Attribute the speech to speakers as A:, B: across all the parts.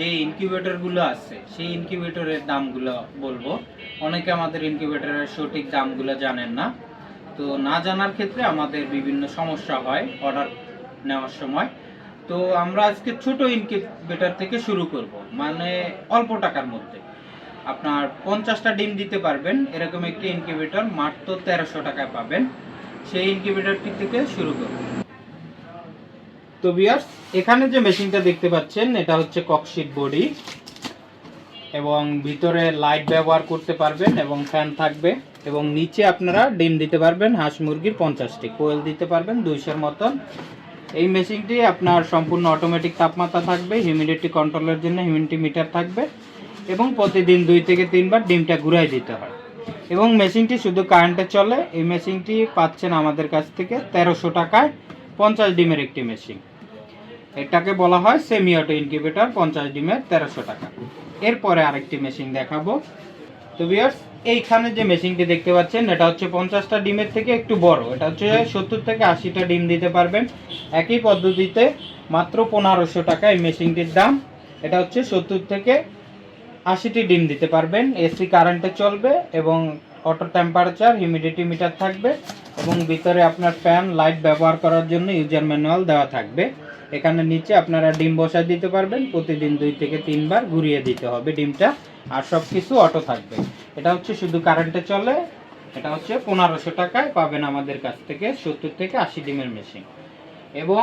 A: যে ইনকিউবেটরগুলো আছে, সেই ইনকিউবেটরের দামগুলো বলব। অনেকে আমাদের ইনকিউবেটরের সঠিক দামগুলো জানেন না। তো না জানার ক্ষেত্রে আমাদের বিভিন্ন সমস্যা হয় অর্ডার নেওয়ার সময়। তো আমরা আজকে ছোট ইনকিউবেটর থেকে শুরু করব মানে অল্প টাকার মধ্যে। আপনার পঞ্চাশটা ডিম দিতে পারবেন, এরকম একটি ইনকিউবেটর মাত্র তেরোশো টাকায় পাবেন। সেই ইনকিউবেটরটি থেকে শুরু করব। তো বিয়ার্স এখানে যে মেশিনটা দেখতে পাচ্ছেন, এটা হচ্ছে ককশিট বডি এবং ভিতরে লাইট ব্যবহার করতে পারবেন এবং ফ্যান থাকবে এবং নিচে আপনারা ডিম দিতে পারবেন, হাঁস মুরগির পঞ্চাশটি, কোয়েল দিতে পারবেন দুইশোর মতন। এই মেশিনটি আপনার সম্পূর্ণ অটোমেটিক তাপমাত্রা থাকবে হিউমিডিটি কন্ট্রোলের জন্য হিউমিডিটি মিটার থাকবে এবং প্রতিদিন দুই থেকে তিনবার ডিমটা ঘুরাই দিতে হয়। এবং মেশিনটি শুধু কারেন্টে চলে, এই মেশিনটি পাচ্ছেন আমাদের কাছ থেকে তেরোশো টাকায় পঞ্চাশ ডিমের একটি মেশিন এটাকে বলা হয় সেমি অটো ইনকিউবেটর পঞ্চাশ ডিমের তেরোশো টাকা। এরপরে আরেকটি মেশিন দেখাবো। তো বিয়ার্স এইখানে যে মেশিনটি দেখতে পাচ্ছেন, এটা হচ্ছে পঞ্চাশটা ডিমের থেকে একটু বড়। এটা হচ্ছে সত্তর থেকে আশিটা ডিম দিতে পারবেন। একই পদ্ধতিতে মাত্র পনেরোশো টাকা এই মেশিনটির দাম। এটা হচ্ছে সত্তর থেকে আশিটি ডিম দিতে পারবেন। এসি কারেন্টে চলবে এবং অটো টেম্পারেচার হিউমিডিটি মিটার থাকবে এবং ভিতরে আপনার ফ্যান লাইট ব্যবহার করার জন্য ইউজার ম্যানুয়াল দেওয়া থাকবে। এখানে নিচে আপনারা ডিম বসায় দিতে পারবেন, প্রতিদিন দুই থেকে তিনবার ঘুরিয়ে দিতে হবে ডিমটা, আর সব কিছু অটো থাকবে। এটা হচ্ছে শুধু কারেন্টে চলে, এটা হচ্ছে পনেরোশো টাকায় পাবেন আমাদের কাছ থেকে সত্তর থেকে আশি ডিমের মেশিন এবং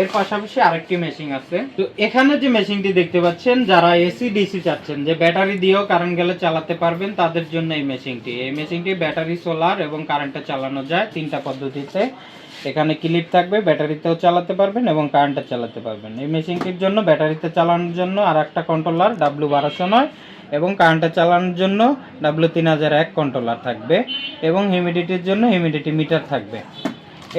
A: এর পাশাপাশি আরেকটি মেশিন আছে। তো এখানে যে মেশিনটি দেখতে পাচ্ছেন, যারা এসি ডিসি চাচ্ছেন, যে ব্যাটারি দিয়েও কারেন্ট গেলে চালাতে পারবেন, তাদের জন্য এই মেশিনটি এই মেশিনটি ব্যাটারি সোলার এবং কারেন্টে চালানো যায় তিনটা পদ্ধতিতে। এখানে ক্লিপ থাকবে, ব্যাটারিতেও চালাতে পারবেন এবং কারেন্টে চালাতে পারবেন। এই মেশিনটির জন্য, ব্যাটারিতে চালানোর জন্য আর একটা কন্ট্রোলার ডাব্লু বারোশো নয় এবং কারেন্টে চালানোর জন্য ডাব্লু তিন হাজার এক কন্ট্রোলার থাকবে এবং হিউমিডিটির জন্য হিউমিডিটি মিটার থাকবে।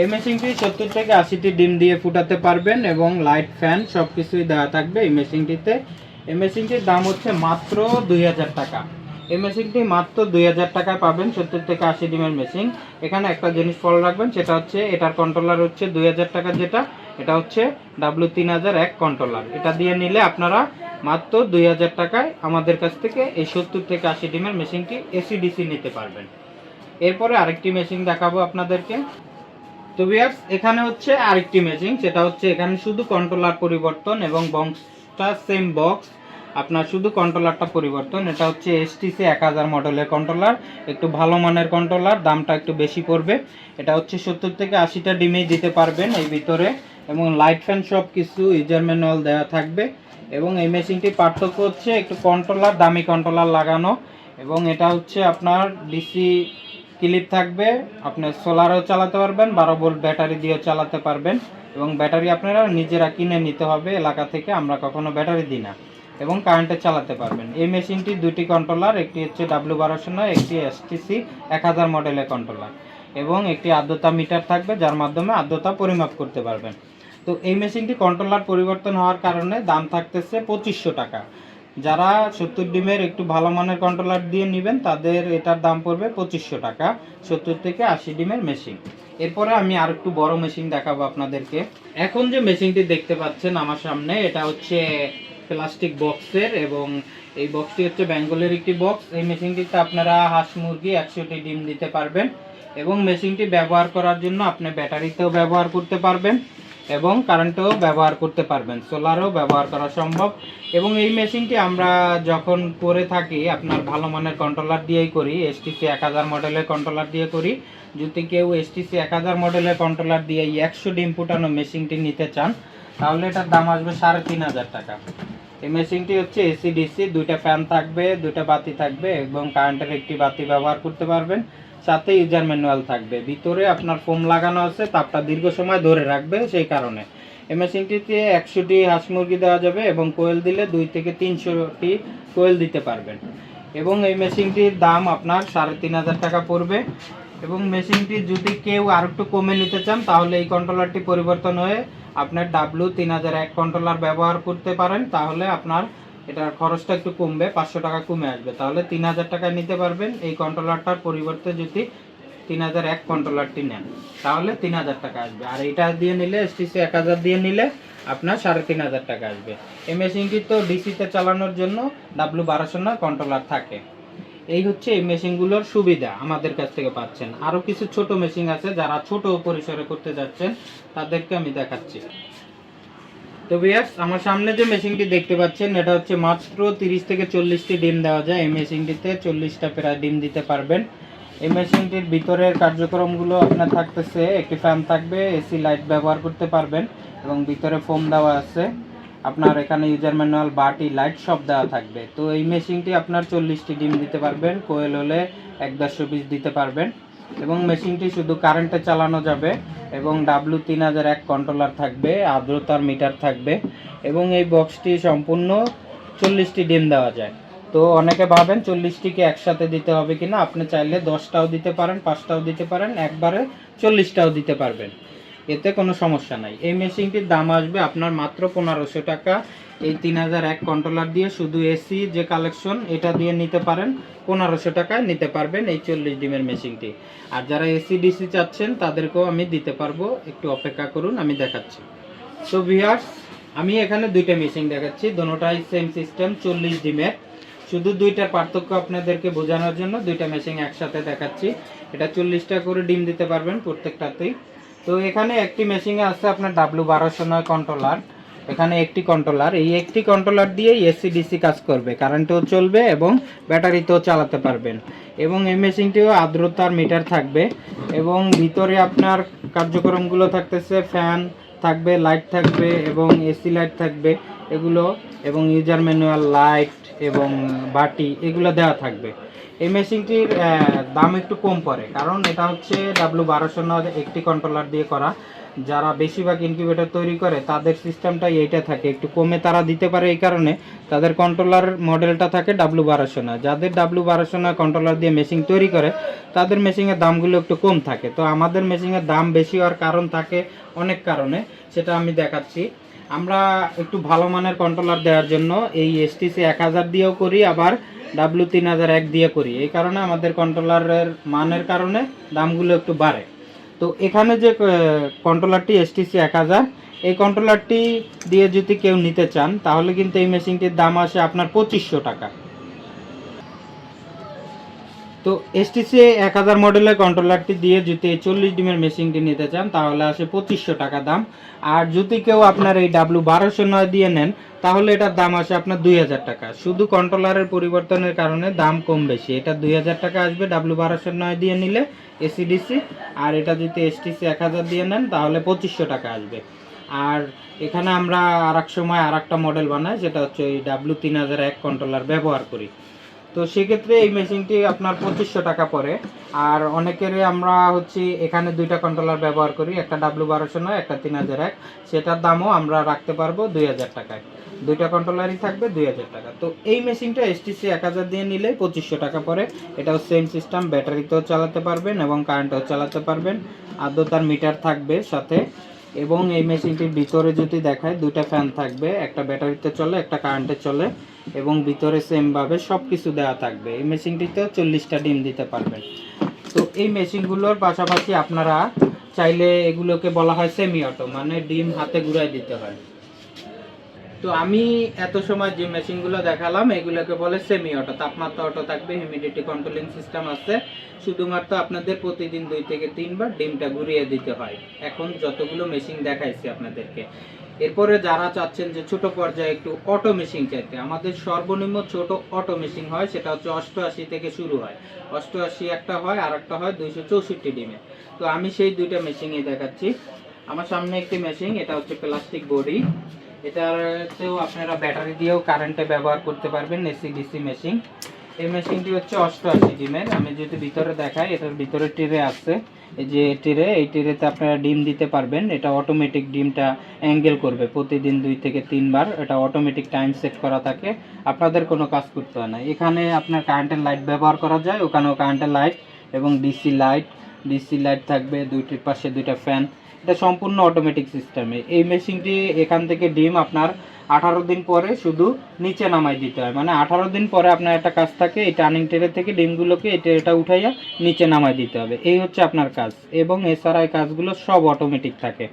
A: এই মেশিনটি সত্তর থেকে আশিটি ডিম দিয়ে ফুটাতে পারবেন এবং লাইট ফ্যান সব কিছুই দেওয়া থাকবে এই মেশিনটিতে এই মেশিনটির দাম হচ্ছে মাত্র দুই হাজার টাকা। এই মেশিনটি মাত্র দুই হাজার টাকায় পাবেন, সত্তর থেকে আশি ডিমের মেশিন। এখানে একটা জিনিস ফলো রাখবেন, সেটা হচ্ছে এটার কন্ট্রোলার হচ্ছে দুই হাজার টাকা যেটা, এটা হচ্ছে ডাব্লু তিন হাজার এক কন্ট্রোলার এটা দিয়ে নিলে আপনারা মাত্র দুই হাজার টাকায় আমাদের কাছ থেকে এই সত্তর থেকে আশি ডিমের মেশিনটি এসি ডিসি নিতে পারবেন। এরপরে আরেকটি মেশিন দেখাবো আপনাদেরকে। তো ভিউয়ার্স এখানে হচ্ছে আরেকটি মেশিন, সেটা হচ্ছে এখানে শুধু কন্ট্রোলার পরিবর্তন এবং বক্সটা সেম বক্স আপনার শুধু কন্ট্রোলারটা পরিবর্তন, এটা হচ্ছে এসটিসি এক হাজার মডেলের কন্ট্রোলার একটু ভালো মানের কন্ট্রোলার দামটা একটু বেশি পড়বে। এটা হচ্ছে সত্তর থেকে আশিটা ডিমেই দিতে পারবেন এই ভিতরে, এবং লাইট ফ্যান সব কিছু ইউজার ম্যানুয়াল দেওয়া থাকবে। এবং এই মেশিনটির পার্থক্য হচ্ছে একটু কন্ট্রোলার দামি কন্ট্রোলার লাগানো, এবং এটা হচ্ছে আপনার ডিসি ক্লিপ থাকবে, আপনি সোলারও চালাতে পারবেন, বারো ভোল্ট ব্যাটারি দিয়েও চালাতে পারবেন, এবং ব্যাটারি আপনারা নিজেরা কিনে নিতে হবে, এলাকা থেকে আমরা কখনো ব্যাটারি দিই না। এবং কারেন্টে চালাতে পারবেন। এই মেশিনটি দুটি কন্ট্রোলার একটি হচ্ছে ডাব্লিউ বারোশো নয়, একটি এসটিসি এক হাজার মডেলের কন্ট্রোলার এবং একটি আর্দ্রতা মিটার থাকবে, যার মাধ্যমে আর্দ্রতা পরিমাপ করতে পারবেন। তো এই মেশিনটি কন্ট্রোলার পরিবর্তন হওয়ার কারণে দাম থাকতেছে পঁচিশশো টাকা। যারা সত্তর ডিমের একটু ভালো মানের কন্ট্রোলার দিয়ে নেবেন, তাদের এটার দাম পড়বে পঁচিশশো টাকা, সত্তর থেকে আশি ডিমের মেশিন এরপরে আমি আর একটু বড় মেশিন দেখাবো আপনাদেরকে। এখন যে মেশিনটি দেখতে পাচ্ছেন আমার সামনে, এটা হচ্ছে প্লাস্টিক বক্সের এবং এই বক্সটি হচ্ছে বেঙ্গলের একটি বক্স এই মেশিনটিতে আপনারা হাঁস মুরগি একশোটি ডিম দিতে পারবেন এবং মেশিনটি ব্যবহার করার জন্য আপনি ব্যাটারিতেও ব্যবহার করতে পারবেন এবং কারেন্টেও ব্যবহার করতে পারবেন, সোলারও ব্যবহার করা সম্ভব। এবং এই মেশিনটি আমরা যখন করে থাকি, আপনার ভালো মানের কন্ট্রোলার দিয়েই করি এসটিসি এক হাজার মডেলের কন্ট্রোলার দিয়ে করি। যদি কেউ এসটিসি এক হাজার মডেলের কন্ট্রোলার দিয়ে একশো ডিম ফুটানো মেশিনটি নিতে চান তাহলে এটার দাম আসবে সাড়ে তিন হাজার টাকা। এই মেশিনটি হচ্ছে এসি, ডিসি, দুইটা ফ্যান থাকবে, দুইটা বাতি থাকবে এবং কারেন্টের একটি বাতি ব্যবহার করতে পারবেন। সাথে ইউজার ম্যানুয়াল থাকবে। ভিতরে আপনার ফোম লাগানো আছে, তাপটা দীর্ঘ সময় ধরে রাখবে সেই কারণে। এই মেশিনটিতে একশোটি হাঁস মুরগি দেওয়া যাবে এবং কোয়েল দিলে দুই থেকে তিনশোটি কোয়েল দিতে পারবেন। এবং এই মেশিনটির দাম আপনার সাড়ে তিন হাজার টাকা পড়বে। এবং মেশিনটি যদি কেউ আর একটু কমে নিতে চান, তাহলে এই কন্ট্রোলারটি পরিবর্তন হয়ে আপনার ডাব্লু তিন হাজার এক কন্ট্রোলার ব্যবহার করতে পারেন, তাহলে আপনার এটার খরচটা একটু কমবে, পাঁচশো টাকা কমে আসবে। তাহলে তিন হাজার টাকায় নিতে পারবেন, এই কন্ট্রোলারটার পরিবর্তে যদি তিন হাজার এক কন্ট্রোলারটি নেন, তাহলে তিন হাজার টাকা আসবে। আর এটা দিয়ে নিলে এসটিসি এক হাজার দিয়ে নিলে, আপনার সাড়ে তিন হাজার টাকা আসবে। এই মেশিনটি তো ডিসিতে চালানোর জন্য ডাব্লু বারোশো কন্ট্রোলার থাকে। এই হচ্ছে এই মেশিনগুলোর সুবিধা আমাদের কাছ থেকে পাচ্ছেন। আরও কিছু ছোট মেশিন আছে যারা ছোট পরিসরে করতে যাচ্ছেন, তাদেরকে আমি দেখাচ্ছি। তো ভিয়ার্স আমার সামনে যে মেশিনটি দেখতে পাচ্ছেন, এটা হচ্ছে মাত্র তিরিশ থেকে চল্লিশটি ডিম দেওয়া যায়। এই মেশিনটিতে চল্লিশটা প্রায় ডিম দিতে পারবেন। এই মেশিনটির ভিতরের কার্যক্রমগুলো আপনার থাকতেছে, একটি ফ্যান থাকবে, এসি লাইট ব্যবহার করতে পারবেন এবং ভিতরে ফোম দেওয়া আছে। আপনার এখানে ইউজার ম্যানুয়াল বাটি লাইট সব দেওয়া থাকবে। তো এই মেশিনটি আপনার চল্লিশটি ডিম দিতে পারবেন কোয়েল হলে এক দেড়শো পিস দিতে পারবেন। এবং মেশিনটি শুধু কারেন্টে চালানো যাবে এবং ডাব্লু তিন হাজার এক কন্ট্রোলার থাকবে, আর্দ্রতার মিটার থাকবে এবং এই বক্সটি সম্পূর্ণ চল্লিশটি ডিম দেওয়া যায়। তো অনেকে ভাবেন চল্লিশটিকে একসাথে দিতে হবে কিনা, আপনি চাইলে দশটাও দিতে পারেন, পাঁচটাও দিতে পারেন, একবারে চল্লিশটাও দিতে পারবেন। এতে কোনো সমস্যা নাই। এই মেশিনটির দাম আসবে আপনার মাত্র পনেরোশো টাকা। এই তিন হাজার এক কন্ট্রোলার দিয়ে শুধু এসি যে কালেকশন এটা দিয়ে নিতে পারেন। পনেরোশো টাকায় নিতে পারবেন এই চল্লিশ ডিমের মেশিনটি। আর যারা এসি ডিসি চাচ্ছেন, তাদেরকেও আমি দিতে পারব। একটু অপেক্ষা করুন, আমি দেখাচ্ছি। তো ভিয়ার্স আমি এখানে দুইটা মেশিন দেখাচ্ছি। দোনোটাই সেম সিস্টেম চল্লিশ ডিমের। শুধু দুইটার পার্থক্য আপনাদেরকে বোঝানোর জন্য দুইটা মেশিন একসাথে দেখাচ্ছি। এটা চল্লিশটা করে ডিম দিতে পারবেন প্রত্যেকটাতেই। তো এখানে একটি মেশিনে আছে আপনার ডাব্লু বারোশো নয় কন্ট্রোলার এখানে একটি কন্ট্রোলার এই একটি কন্ট্রোলার দিয়ে এসি ডিসি কাজ করবে। কারেন্টেও চলবে এবং ব্যাটারিতেও চালাতে পারবেন। এবং এই মেশিনটিও আর্দ্রতার মিটার থাকবে। এবং ভিতরে আপনার কার্যক্রমগুলো থাকতেছে। ফ্যান থাকবে লাইট থাকবে এবং এসি লাইট থাকবে। এগুলো এবং ইউজার ম্যানুয়াল লাইট এবং বাটি এগুলো দেওয়া থাকবে। এই মেশিনটির দাম একটু কম পড়ে। কারণ এটা হচ্ছে ডাব্লু বারোশো নয় একটি কন্ট্রোলার দিয়ে করা। যারা বেশিরভাগ ইনকিউবেটর তৈরি করে, তাদের সিস্টেমটাই এইটা থাকে। একটু কমে তারা দিতে পারে এই কারণে। তাদের কন্ট্রোলার মডেলটা থাকে ডাব্লু বারোশো নয়। যাদের ডাব্লু বারোশো নয় কন্ট্রোলার দিয়ে মেশিন তৈরি করে, তাদের মেশিনের দামগুলো একটু কম থাকে। তো আমাদের মেশিনের দাম বেশি হওয়ার কারণ থাকে অনেক কারণে। সেটা আমি দেখাচ্ছি। আমরা একটু ভালো মানের কন্ট্রোলার দেওয়ার জন্য এই এসটিসি এক হাজার দিয়েও করি, আবার ডাব্লু তিন হাজার এক দিয়ে করি। এই কারণে আমাদের কন্ট্রোলারের মানের কারণে দামগুলো একটু বাড়ে। তো এখানে যে কন্ট্রোলারটি এসটিসি এক হাজার, এই কন্ট্রোলারটি দিয়ে যদি কেউ নিতে চান, তাহলে কিন্তু এই মেশিনটির দাম আসে আপনার পঁচিশশো টাকা। তো এসটিসি এক হাজার মডেলের কন্ট্রোলারটি দিয়ে যদি এই চল্লিশ ডিমের মেশিনটি নিতে চান, তাহলে আসে পঁচিশশো টাকা দাম। আর যদি কেউ আপনার এই ডাব্লু বারোশো নয় দিয়ে নেন, তাহলে এটার দাম আসে আপনার দুই হাজার টাকা। শুধু কন্ট্রোলারের পরিবর্তনের কারণে দাম কম বেশি। এটা দুই হাজার টাকা আসবে ডাব্লু বারোশো নয় দিয়ে নিলে এসিডিসি আর এটা যদি এসটিসি এক হাজার দিয়ে নেন, তাহলে পঁচিশশো টাকা আসবে। আর এখানে আমরা আর এক সময় আর একটা মডেল বানাই যেটা হচ্ছে ওই ডাব্লু তিন হাজার এক কন্ট্রোলার ব্যবহার করি। তো সেক্ষেত্রে এই মেশিনটি আপনার পঁচিশশো টাকা পড়ে। আর অনেকেরই আমরা হচ্ছে এখানে দুইটা কন্ট্রোলার ব্যবহার করি, একটা ডাব্লু বারোশো নয়, একটা তিন হাজার এক। সেটার দামও আমরা রাখতে পারব দুই হাজার টাকায়। দুইটা কন্ট্রোলারই থাকবে দুই হাজার টাকা। তো এই মেশিনটা এসটিসি এক হাজার দিয়ে নিলে পঁচিশশো টাকা পড়ে। এটাও সেম সিস্টেম ব্যাটারিতেও চালাতে পারবেন এবং কারেন্টেও চালাতে পারবেন। আর্দ্রতার মিটার থাকবে সাথে। এবং এই মেশিনটির ভিতরে যদি দেখায়, দুইটা ফ্যান থাকবে, একটা ব্যাটারিতে চলে, একটা কারেন্টে চলে। এবং ভিতরে সেমভাবে সব কিছু দেওয়া থাকবে। এই মেশিনটিতেও চল্লিশটা ডিম দিতে পারবেন তো এই মেশিনগুলোর পাশাপাশি আপনারা চাইলে এগুলোকে বলা হয় সেমি অটো মানে ডিম হাতে ঘুরাই দিতে হয়। তো আমি এত সময় যে মেশিনগুলো দেখালাম, এগুলোকে বলে সেমি অটো তাপমাত্রা অটো থাকবে হিউমিডিটি কন্ট্রোলিং সিস্টেম আছে। শুধুমাত্র আপনাদের প্রতিদিন দুই থেকে তিনবার ডিমটা ঘুরিয়ে দিতে হয়। এখন যতগুলো মেশিন দেখাইছি আপনাদেরকে। এরপরে যারা চাচ্ছেন যে ছোট পর্যায়ে একটু অটো মেশিন চাইতে, আমাদের সর্বনিম্ন ছোট অটো মেশিন হয়, সেটা হচ্ছে অষ্টআশি থেকে শুরু হয়। অষ্টআশি একটা হয়, আর একটা হয় দুইশো চৌষট্টি ডিমে তো আমি সেই দুইটা মেশিনই দেখাচ্ছি। আমার সামনে একটি মেশিন এটা হচ্ছে প্লাস্টিক বডি এটাতেও আপনারা ব্যাটারি দিয়েও কারেন্টে ব্যবহার করতে পারবেন এসি ডিসি মেশিন এই মেশিনটি হচ্ছে অষ্টআশি ডিমের। আমি যদি ভিতরে দেখাই, এটার ভিতরে টিরে আছে। এই যে টিরে, এই টিরেতে আপনারা ডিম দিতে পারবেন। এটা অটোমেটিক ডিমটা অ্যাঙ্গেল করবে প্রতিদিন দুই থেকে তিনবার। এটা অটোমেটিক টাইম সেট করা থাকে। আপনাদের কোনো কাজ করতে হয় না। এখানে আপনার কারেন্টের লাইট ব্যবহার করা যায়। ওখানেও কারেন্টের লাইট এবং ডিসি লাইট ডিসি লাইট থাকবে, দুইটির পাশে দুইটা ফ্যান এটা সম্পূর্ণ অটোমেটিক সিস্টেমে এই মেশিনটি এখান থেকে ডিম আপনার আঠারো দিন পরে শুধু নিচে নামাই দিতে হয়। মানে আঠারো দিন পরে আপনার একটা কাজ থাকে, এই টার্নিং ট্রে থেকে ডিমগুলোকে এই ট্রেটা উঠাইয়া নিচে নামাই দিতে হবে। এই হচ্ছে আপনার কাজ। এবং এছাড়া এই কাজগুলো সব অটোমেটিক থাকে।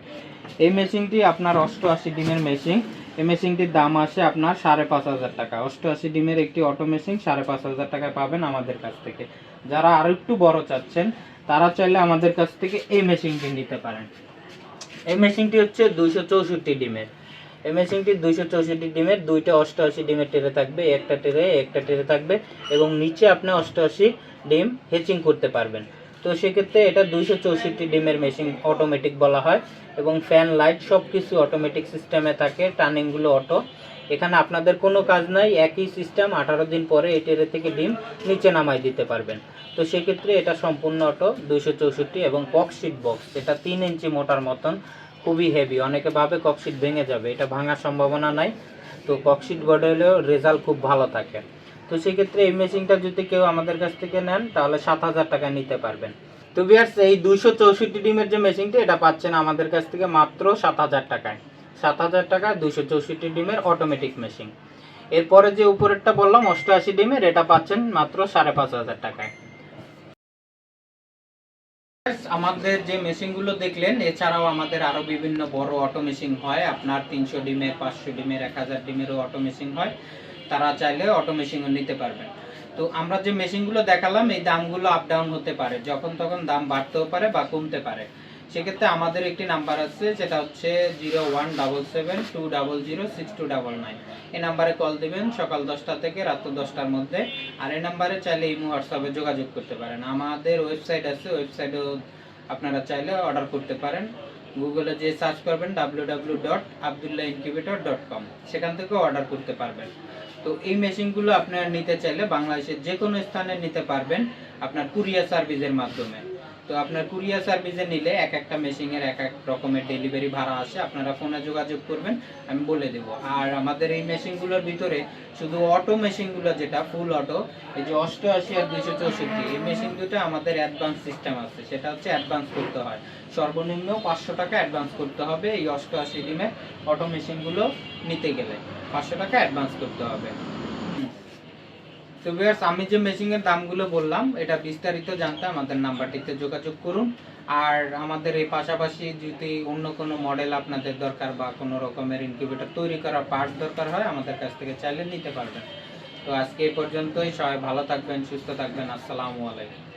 A: এই মেশিনটি আপনার অষ্টআশি ডিমের মেশিন এই মেশিনটির দাম আসে আপনার সাড়ে পাঁচ হাজার টাকা। অষ্টআশি ডিমের একটি অটো মেশিন সাড়ে পাঁচ হাজার টাকায় পাবেন আমাদের কাছ থেকে। যারা আরও একটু বড় চাচ্ছেন, তারা চাইলে আমাদের কাছ থেকে এই মেশিনটি নিতে পারেন। এই মেশিনটি হচ্ছে দুইশো চৌষট্টি ডিমের। এই মেশিনটি দুইশো চৌষট্টি ডিমের, দুইটা অষ্টআশি ডিমের টেরে থাকবে, একটা টেরে একটা টেরে থাকবে এবং নিচে আপনি অষ্টআশি ডিম হেচিং করতে পারবেন। তো সেক্ষেত্রে এটা দুইশো চৌষট্টি ডিমের মেশিন অটোমেটিক বলা হয় এবং ফ্যান লাইট সব কিছু অটোমেটিক সিস্টেমে থাকে টার্নিংগুলো অটো এখানে আপনাদের কোনো কাজ নাই, একই সিস্টেম আঠারো দিন পরে এই টেরে থেকে ডিম নিচে নামাই দিতে পারবেন। তো সেক্ষেত্রে এটা সম্পূর্ণ অটো, দুইশো চৌষট্টি এবং ককশিট বক্স এটা তিন ইঞ্চি মোটার মতন, খুবই হেভি অনেকে ভাবে ককশিট ভেঙে যাবে, এটা ভাঙার সম্ভাবনা নাই। তো ককশিট গড়লেও রেজাল্ট খুব ভালো থাকে। তো সেক্ষেত্রে এই মেশিনটা যদি কেউ আমাদের কাছ থেকে নেন, তাহলে সাত হাজার টাকা নিতে পারবেন। তো বিয়ার্স এই দুইশো চৌষট্টি ডিমের যে মেশিনটা এটা পাচ্ছেন আমাদের কাছ থেকে মাত্র সাত হাজার টাকায়। সাত হাজার টাকায় দুইশো চৌষট্টি ডিমের অটোমেটিক মেশিন এরপরে যে উপরেরটা বললাম, অষ্টআশি ডিমের, এটা পাচ্ছেন মাত্র সাড়ে পাঁচ হাজার টাকায়। আমাদের যে মেশিনগুলো দেখলেন, এছাড়াও আমাদের আরও বিভিন্ন বড় অটো মেশিন হয়। আপনার তিনশো ডিমের, পাঁচশো ডিমের, এক হাজার ডিমেরও অটো মেশিন হয়। তারা চাইলে অটো মেশিনও নিতে পারবেন। তো আমরা যে মেশিনগুলো দেখালাম, এই দামগুলো আপ ডাউন হতে পারে। যখন তখন দাম বাড়তেও পারে বা কমতে পারে। সেক্ষেত্রে আমাদের একটি নাম্বার আছে, যেটা হচ্ছে zero one double seven two double zero six two double nine. এই নাম্বারে কল দিবেন সকাল দশটা থেকে রাত্র দশটার মধ্যে। আর এই নাম্বারে চাইলে ইমো হোয়াটসঅ্যাপে যোগাযোগ করতে পারেন। আমাদের ওয়েবসাইট আছে, ওয়েবসাইটেও আপনারা চাইলে অর্ডার করতে পারেন। গুগলে যে সার্চ করবেন W W dot Abdullah incubator dot com. সেখান থেকেও অর্ডার করতে পারবেন। তো এই মেশিনগুলো আপনারা নিতে চাইলে বাংলাদেশের যে কোনো স্থানে নিতে পারবেন আপনার কুরিয়ার সার্ভিসের মাধ্যমে। তো আপনার কুরিয়ার সার্ভিসে নিলে এক একটা মেশিনের এক এক রকমের ডেলিভারি ভাড়া আসে, আপনারা ফোনে যোগাযোগ করবেন, আমি বলে দেব। আর আমাদের এই মেশিনগুলোর ভিতরে শুধু অটো মেশিনগুলো যেটা ফুল অটো এই যে অষ্টআশি আর দুইশো চৌষট্টি, এই মেশিন দুটো আমাদের অ্যাডভান্স সিস্টেম আছে, সেটা হচ্ছে অ্যাডভান্স করতে হয়। সর্বনিম্ন পাঁচশো টাকা অ্যাডভান্স করতে হবে এই অষ্টআশি ডিমের অটো মেশিনগুলো নিতে গেলে। পাঁচশো টাকা অ্যাডভান্স করতে হবে। তো ভিউয়ার্স আমি যে মেশিনের দামগুলো বললাম, এটা বিস্তারিত জানতে আমাদের নাম্বারটিতে যোগাযোগ করুন। আর আমাদের এই পাশাপাশি যদি অন্য কোনো মডেল আপনাদের দরকার বা কোনো রকমের ইনকিউবেটর তৈরি করার পার্টস দরকার হয়, আমাদের কাছ থেকে চাইলে নিতে পারবেন। তো আজকে এই পর্যন্তই, সবাই ভালো থাকবেন, সুস্থ থাকবেন, আসসালামু আলাইকুম।